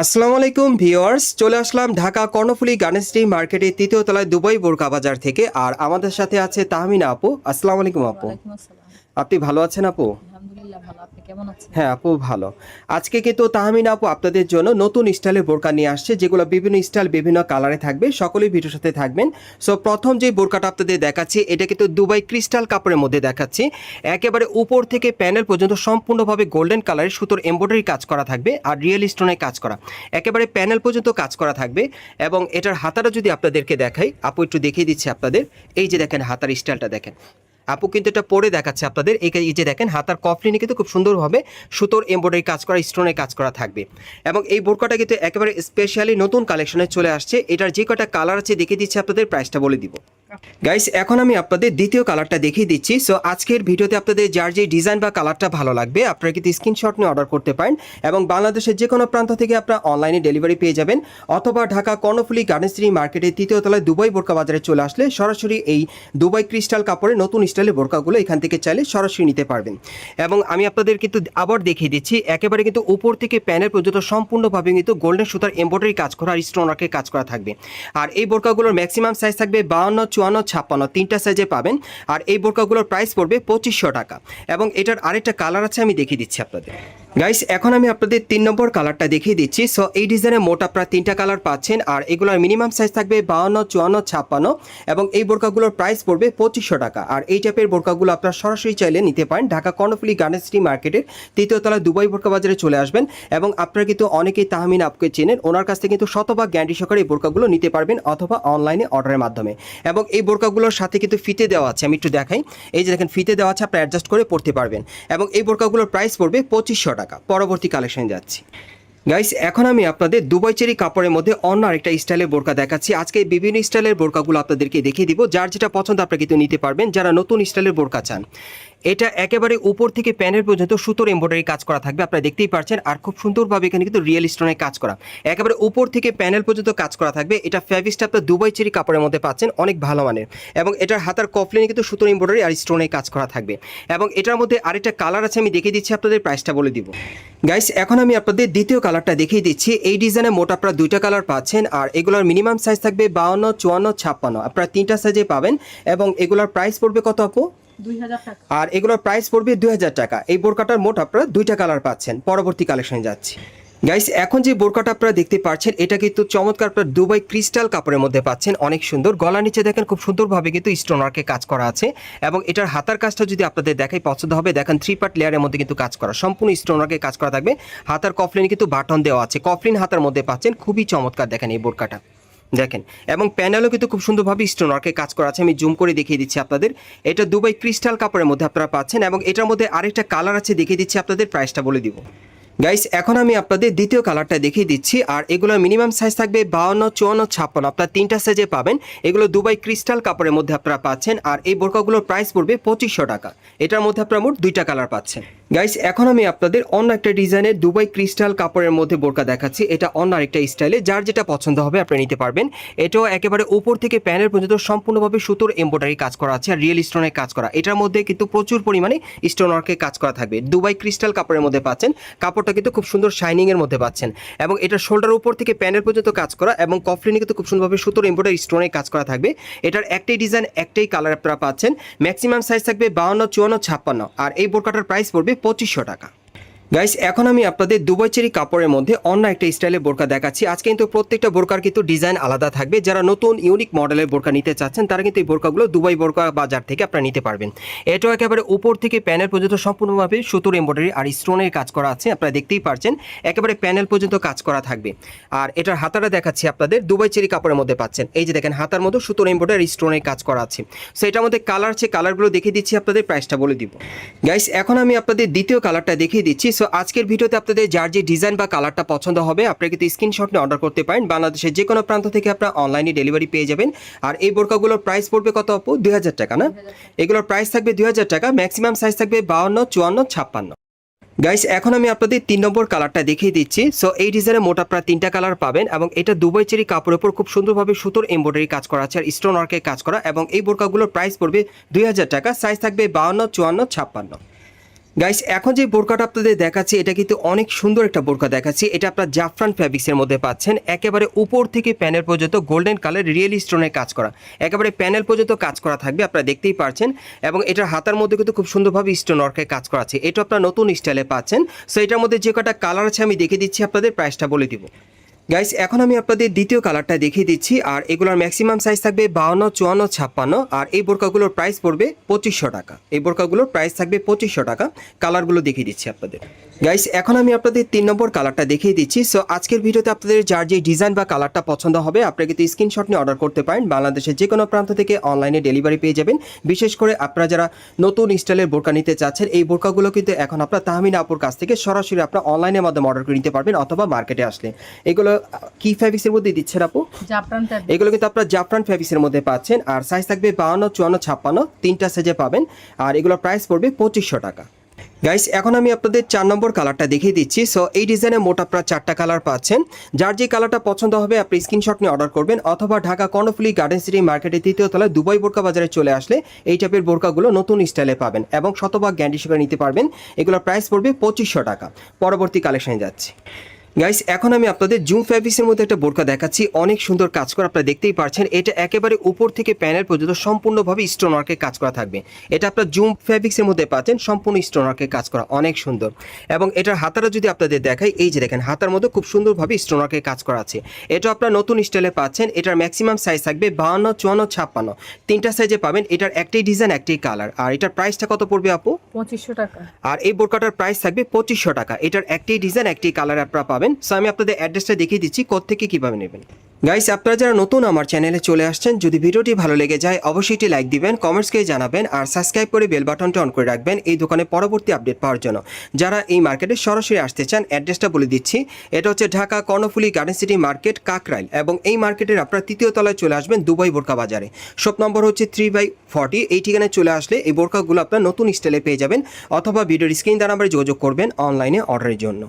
আসসালামু আলাইকুম ভিউয়ার্স। চলে আসলাম ঢাকা কর্ণফুলী গার্নেস্ট্রি মার্কেটের তৃতীয় তলায় দুবাই বোরকা বাজার থেকে। আর আমাদের সাথে আছে তাহমিনা আপু। আসসালামু আলাইকুম আপু। আপনি ভালো আছেন আপু? হ্যাঁ আপু ভালো। আজকে কিন্তু তাহমিনা আপু আপনাদের জন্য নতুন স্টাইলের বোরকা নিয়ে আসছে, যেগুলো বিভিন্ন স্টাইল, বিভিন্ন কালারে থাকবে। সকলেই ভিডিওর সাথে থাকবেন। সো প্রথম যে বোরকাটা আপনাদের দেখাচ্ছি, এটা কিন্তু দুবাই ক্রিস্টাল কাপড়ের মধ্যে দেখাচ্ছি। একেবারে উপর থেকে প্যানেল পর্যন্ত সম্পূর্ণভাবে গোল্ডেন কালারের সুতোর এমব্রয়ডারি কাজ করা থাকবে আর রিয়েল স্টোনে কাজ করা। একেবারে প্যানেল পর্যন্ত কাজ করা থাকবে এবং এটার হাতাটা যদি আপনাদেরকে দেখাই, আপু একটু দেখিয়ে দিচ্ছি আপনাদের। এই যে দেখেন হাতার স্টাইলটা দেখেন। আপু কিন্তু এটা পরে দেখাচ্ছে আপনাদের। এই যে দেখেন, হাতার কফলিনে কিন্তু খুব সুন্দরভাবে সুতোর এমব্রয়ডারি কাজ করা স্টোনের কাজ করা থাকবে। এবং এই বোরকাটা কিন্তু একেবারে স্পেশালি নতুন কালেকশনে চলে আসছে। এটার যে কটা কালার আছে দেখিয়ে দিচ্ছি আপনাদের প্রাইসটা বলে দিব। গাইস এখন আমি আপনাদের দ্বিতীয় কালারটা দেখিয়ে দিচ্ছি। সো আজকের ভিডিওতে আপনাদের যার যে ডিজাইন বা কালারটা ভালো লাগবে, আপনারা কিন্তু স্ক্রিনশট নিয়ে অর্ডার করতে পারেন। এবং বাংলাদেশের যে কোনো প্রান্ত থেকে আপনারা অনলাইনে ডেলিভারি পেয়ে যাবেন। অথবা ঢাকা কর্ণফুলি গার্ডেন্সরি মার্কেটের তৃতীয় তলায় দুবাই বোরকা বাজারে চলে আসলে সরাসরি এই দুবাই ক্রিস্টাল কাপড়ের নতুন স্টাইলের বোরকাগুলো এখান থেকে চাইলে সরাসরি নিতে পারবেন। এবং আমি আপনাদের কিন্তু আবার দেখিয়ে দিচ্ছি, একেবারে কিন্তু উপর থেকে প্যানেল পর্যন্ত সম্পূর্ণভাবে কিন্তু গোল্ডেন সুতার এমব্রয়ডারি কাজ করা আর স্টোনারকে কাজ করা থাকবে। আর এই বোরকাগুলোর ম্যাক্সিমাম সাইজ থাকবে বাউন্ন চুয়ান্ন, ছাপ্পান্ন, তিনটা সাইজে পাবেন। আর এই বোরকাগুলোর প্রাইস পড়বে পঁচিশশো টাকা। এবং এটার আরেকটা কালার আছে, আমি দেখিয়ে দিচ্ছি আপনাদের। গাইস এখন আমি আপনাদের তিন নম্বর কালারটা দেখিয়ে দিচ্ছি। সো এই ডিজাইনের মোট আপনারা তিনটা কালার পাচ্ছেন, আর এগুলোর মিনিমাম সাইজ থাকবে বাউন্ন চুয়ান্ন, ছাপ্পান্ন, এবং এই বোরকাগুলোর প্রাইস পড়বে পঁচিশশো টাকা। আর এই টাইপের বোরকাগুলো আপনারা সরাসরি চাইলে নিতে পারেন ঢাকা কর্ণফুলি গার্ডেন্সটি মার্কেটের তৃতীয় তলায় দুবাই বোরকা বাজারে চলে আসবেন, এবং আপনারা কিন্তু অনেকেই তাহমিন আপকে চেনেন, ওনার কাছ থেকে কিন্তু শতভাগ গ্যারান্টি সহকারে এই বোরকাগুলো নিতে পারবেন অথবা অনলাইনে অর্ডারের মাধ্যমে। এবং এই বোরকাগুলোর সাথে কিন্তু ফিতে দেওয়া আছে, আমি একটু দেখাই। এই যে দেখেন ফিতে দেওয়া আছে আপনি অ্যাডজাস্ট করে পড়তে পারবেন। এবং এই বোরকাগুলোর প্রাইস পড়বে পঁচিশশো টাকা। পরবর্তী কালেকশন যাচ্ছি। গাইস এখন আমি আপনাদের দুবাই চেরি কাপড়ের মধ্যে অন্য আরেকটা স্টাইলের বোরকা দেখাচ্ছি। আজকে বিভিন্ন স্টাইলের বোরকাগুলো আপনাদেরকে দেখিয়ে দিব। যার যেটা পছন্দ আপনারা কিন্তু নিতে পারবেন যারা নতুন স্টাইলের বোরকা চান। এটা একেবারে উপর থেকে প্যানের পর্যন্ত সুতোর এমব্রয়ডারি কাজ করা থাকবে, আপনারা দেখতেই পাচ্ছেন আর খুব সুন্দরভাবে এখানে কিন্তু রিয়েল স্টোনের কাজ করা। একেবারে উপর থেকে প্যানেল পর্যন্ত কাজ করা থাকবে। এটা ফ্যাবিসটা আপনার দুবাই চেরি কাপড়ের মধ্যে পাচ্ছেন, অনেক ভালো মানের। এবং এটার হাতার কফলিনে কিন্তু সুতোর এমব্রয়ডারি আর স্টোনে কাজ করা থাকবে। এবং এটার মধ্যে আরেকটা কালার আছে, আমি দেখিয়ে দিচ্ছি আপনাদের প্রাইসটা বলে দিব। গাইস এখন আমি আপনাদের দ্বিতীয় কালারটা দেখিয়ে দিচ্ছি। এই ডিজাইনে মোট আপনারা দুইটা কালার পাচ্ছেন আর এগুলোর মিনিমাম সাইজ থাকবে বাউন্ন চুয়ান্ন ছাপ্পান্ন। আপনারা তিনটা সাইজে পাবেন এবং এগুলোর প্রাইস পড়বে কত আপু? হাজার আর এগুলোর প্রাইস পড়বে দুই হাজার টাকা। এই বোরকাটার মোট আপনারা দুইটা কালার পাচ্ছেন। পরবর্তী কালেকশনে যাচ্ছি। গাইস এখন যে বোরকাটা আপনারা দেখতে পাচ্ছেন, এটা কিন্তু চমৎকার আপনার দুবাই ক্রিস্টাল কাপড়ের মধ্যে পাচ্ছেন। অনেক সুন্দর। গলার নিচে দেখেন খুব সুন্দরভাবে কিন্তু স্টোনারকে কাজ করা আছে এবং এটার হাতার কাজটা যদি আপনাদের দেখাই, পছন্দ হবে, দেখেন থ্রি পার্ট লেয়ারের মধ্যে কিন্তু কাজ করা। সম্পূর্ণ স্টোনারকে কাজ করা থাকবে। হাতার কফলিনে কিন্তু বাটন দেওয়া আছে। কফলিন হাতার মধ্যে পাচ্ছেন, খুবই চমৎকার দেখেন এই বোরকাটা। দেখেন, এবং প্যানেলও কিন্তু খুব সুন্দরভাবে স্টোনারকে কাজ করা আছে। আমি জুম করে দেখিয়ে দিচ্ছি আপনাদের। এটা দুবাই ক্রিস্টাল কাপড়ের মধ্যে আপনারা পাচ্ছেন এবং এটার মধ্যে আরেকটা কালার আছে, দেখিয়ে দিচ্ছি আপনাদের প্রাইসটা বলে দিব। গাইস এখন আমি আপনাদের দ্বিতীয় কালারটা দেখিয়ে দিচ্ছি, আর এগুলোর মিনিমাম সাইজ থাকবে বাউন্ন, চুয়ান্ন, ছাপ্পান্ন। আপনারা তিনটা সাইজে পাবেন। এগুলো দুবাই ক্রিস্টাল কাপড়ের মধ্যে আপনারা পাচ্ছেন, আর এই বোরকাগুলোর প্রাইস পড়বে পঁচিশশো টাকা। এটার মধ্যে আপনারা মোট দুইটা কালার পাচ্ছেন। গাইস এখন আমি আপনাদের অন্য একটা ডিজাইনের দুবাই ক্রিস্টাল কাপড়ের মধ্যে বোরকা দেখাচ্ছি। এটা অন্য আরেকটা স্টাইলে যার যেটা পছন্দ হবে আপনি নিতে পারবেন। এটাও একেবারে উপর থেকে প্যানেল পর্যন্ত সম্পূর্ণভাবে সুতোর এমব্রয়ডারি কাজ করা আছে, আর রিয়েল স্টোনের কাজ করা। এটার মধ্যে কিন্তু প্রচুর পরিমাণে স্টোন ওয়ার্কের কাজ করা থাকবে। দুবাই ক্রিস্টাল কাপড়ের মধ্যে পাচ্ছেন। কাপড়টা কিন্তু খুব সুন্দর শাইনিং এর মধ্যে পাচ্ছেন। এবং এটা শোল্ডার উপর থেকে প্যানেল পর্যন্ত কাজ করা এবং কফলিনে কিন্তু খুব সুন্দরভাবে সুতোর এমব্রয়ডারি স্টোনে কাজ করা থাকবে। এটার একটাই ডিজাইন একটাই কালার আপনারা পাচ্ছেন। ম্যাক্সিমাম সাইজ থাকবে বাউন্ন, চুয়ান্ন, ছাপ্পান্ন। আর এই বোরকাটার প্রাইস পড়বে পঁচিশশো টাকা। গাইস এখন আমি আপনাদের দুবাই চেরি কাপড়ের মধ্যে অন্য একটা স্টাইলের বোরকা দেখাচ্ছি। আজকে কিন্তু প্রত্যেকটা বোরকার কিন্তু ডিজাইন আলাদা থাকবে। যারা নতুন ইউনিক মডেলের বোরকা নিতে চাচ্ছেন, তারা কিন্তু এই বোরকাগুলো দুবাই বোরকা বাজার থেকে আপনারা নিতে পারবেন। এটাও একেবারে উপর থেকে প্যানেল পর্যন্ত সম্পূর্ণভাবে সুতোর এমব্রয়ডারি আর স্টোনের কাজ করা আছে, আপনারা দেখতেই পারছেন। একেবারে প্যানেল পর্যন্ত কাজ করা থাকবে। আর এটার হাতাটা দেখাচ্ছি আপনাদের, দুবাই চেরি কাপড়ের মধ্যে পাচ্ছেন। এই যে দেখেন, হাতার মধ্যে সুতোর এমব্রয়ডারি স্টোনের কাজ করা আছে। সো এটার মধ্যে কালার আছে কালারগুলো দেখিয়ে দিচ্ছি, আপনাদের প্রাইসটা বলে দিব। গাইস এখন আমি আপনাদের দ্বিতীয় কালারটা দেখিয়ে দিচ্ছি। সো আজকের ভিডিওতে আপনাদের যার যে ডিজাইন বা কালারটা পছন্দ হবে, আপনারা কিন্তু স্ক্রিনশট নিয়ে অর্ডার করতে পারেন। বাংলাদেশের যে কোনো প্রান্ত থেকে আপনারা অনলাইনে ডেলিভারি পেয়ে যাবেন। আর এই বোরকাগুলোর প্রাইস পড়বে কত আপু? দুই টাকা, না? এগুলোর প্রাইস থাকবে দুই হাজার টাকা ম্যাক্সিমাম সাইজ থাকবে বাউন্ন, চুয়ান্ন, ছাপ্পান্ন। গাইস এখন আমি আপনাদের তিন নম্বর কালারটা দেখিয়ে দিচ্ছি। সো এই ডিজাইনে মোট আপনারা তিনটা কালার পাবেন এবং এটা দুবাই চেরি কাপড়ের উপর খুব সুন্দরভাবে সুতোর এমব্রয়ডারি কাজ করা আছে আর স্টোন ওয়ার্কের কাজ করা এবং এই বোরকাগুলোর প্রাইস পড়বে দুই হাজার টাকা সাইজ থাকবে বাউন্ন, চুয়ান্ন, ছাপ্পান্ন। গাইস এখন যে বোরকাটা আপনাদের দেখাচ্ছি, এটা কিন্তু অনেক সুন্দর একটা বোরকা দেখাচ্ছি। এটা আপনার জাফরান ফ্যাব্রিক্সের মধ্যে পাচ্ছেন। একেবারে উপর থেকে প্যানেল পর্যন্ত গোল্ডেন কালার রিয়েল স্টোনের কাজ করা। একেবারে প্যানেল পর্যন্ত কাজ করা থাকবে, আপনারা দেখতেই পারছেন। এবং এটার হাতার মধ্যে কিন্তু খুব সুন্দরভাবে স্টোন ওয়ার্কের কাজ করা আছে। এটা আপনার নতুন স্টাইলে পাচ্ছেন। সো এটার মধ্যে যে কটা কালার আছে, আমি দেখে দিচ্ছি, আপনাদের প্রাইসটা বলে দিব। গাইস এখন আমি আপনাদের দ্বিতীয় কালারটা দেখিয়ে দিচ্ছি, আর এগুলোর ম্যাক্সিমাম সাইজ থাকবে বাউন্ন, চুয়ান্ন, ছাপ্পান্ন, আর এই বোরকাগুলোর প্রাইস পড়বে পঁচিশশো টাকা। এই বোরকাগুলোর প্রাইস থাকবে পঁচিশশো টাকা। কালারগুলো দেখিয়ে দিচ্ছি আপনাদের। গাইস এখন আমি আপনাদের তিন নম্বর কালারটা দেখিয়ে দিচ্ছি। সো আজকের ভিডিওতে আপনাদের যার যে ডিজাইন বা কালারটা পছন্দ হবে আপনারা কিন্তু স্ক্রিনশট নিয়ে অর্ডার করতে পারেন। বাংলাদেশের যে কোনো প্রান্ত থেকে অনলাইনে ডেলিভারি পেয়ে যাবেন। বিশেষ করে আপনারা যারা নতুন স্টাইলের বোরকা নিতে চাচ্ছেন এই বোরকাগুলো কিন্তু এখন আপনার তাহমিনা আপুর কাছ থেকে সরাসরি আপনার অনলাইনের মাধ্যমে অর্ডার করে নিতে পারবেন অথবা মার্কেটে আসলে। এগুলো কি ফ্যাব্রিক্সের মধ্যে দিচ্ছেন আপু? এগুলো কিন্তু আপনার জাফরান ফ্যাব্রিক্সের মধ্যে পাচ্ছেন। আর সাইজ থাকবে বাউন্ন চুয়ান্ন ছাপ্পান্ন তিনটা সাইজে পাবেন। আর এগুলোর প্রাইস পড়বে পঁচিশশো টাকা। গাইস এখন আমি আপনাদের চার নম্বর কালারটা দেখিয়ে দিচ্ছি। সো এই ডিজাইনে মোট আপনারা চারটা কালার পাচ্ছেন। যার যে কালারটা পছন্দ হবে, আপনি স্ক্রিনশট নিয়ে অর্ডার করবেন। অথবা ঢাকা কর্ণফুলি গার্ডেন সিটি মার্কেটে তৃতীয় তলায় দুবাই বোরকা বাজারে চলে আসলে এই টাইপের বোরকাগুলো নতুন স্টাইলে পাবেন এবং শতভাগ গ্যান্ডি হিসেবে নিতে পারবেন। এগুলোর প্রাইস পড়বে পঁচিশশো টাকা। পরবর্তী কালেকশনে যাচ্ছি। গাইস এখন আমি আপনাদের জুম ফ্যাব্রিক্সের মধ্যে একটা বোরকা দেখাচ্ছি। অনেক সুন্দর কাজ করা আপনারা দেখতেই পারছেন। এটা একেবারে উপর থেকে প্যানেল পর্যন্ত সম্পূর্ণভাবে স্টোন ওয়ার্কের কাজ করা থাকবে। এটা আপনার জুম ফ্যাব্রিক্সের মধ্যে পাচ্ছেন সম্পূর্ণ স্টোন ওয়ার্কের কাজ করা অনেক সুন্দর। এবং এটার হাতারা যদি আপনাদের দেখাই এই যে দেখেন হাতার মধ্যে খুব সুন্দরভাবে স্টোন ওয়ার্কের কাজ করা আছে। এটা আপনার নতুন স্টাইলে পাচ্ছেন এটার ম্যাক্সিমাম সাইজ থাকবে বাহান্ন চুয়ান্ন ছাপ্পান্ন। তিনটা সাইজে পাবেন এটার একটাই ডিজাইন একটাই কালার আর এটার প্রাইসটা কত পড়বে আপু? পঁচিশশো টাকা। আর এই বোরকাটার প্রাইস থাকবে পঁচিশশো টাকা। এটার একটি ডিজাইন একটি কালার আপনারা পাবেন। সো আমি আপনাদের অ্যাড্রেসটা দেখিয়ে দিচ্ছি কোথেকে কীভাবে নেবেন। গাইস আপনারা যারা নতুন আমার চ্যানেলে চলে আসছেন, যদি ভিডিওটি ভালো লেগে যায়, অবশ্যই একটি লাইক দিবেন কমেন্টসকে জানাবেন, আর সাবস্ক্রাইব করে বেল বাটনটা অন করে রাখবেন এই দোকানে পরবর্তী আপডেট পাওয়ার জন্য। যারা এই মার্কেটে সরাসরি আসতে চান অ্যাড্রেসটা বলে দিচ্ছি, এটা হচ্ছে Dhaka Karnaphuli garden city market Kakrail, এবং এই মার্কেটের আপনারা তৃতীয় তলায় চলে আসবেন, দুবাই বোরকা বাজারে। শপ নম্বর হচ্ছে থ্রি বাই ফর্টি এই ঠিকানায় চলে আসলে এই বোরকাগুলো আপনার নতুন স্টাইলে পেয়ে যাবেন, অথবা ভিডিওর স্ক্রিন দ্বারা নাম্বারে যোগাযোগ করবেন অনলাইনে অর্ডারের জন্য।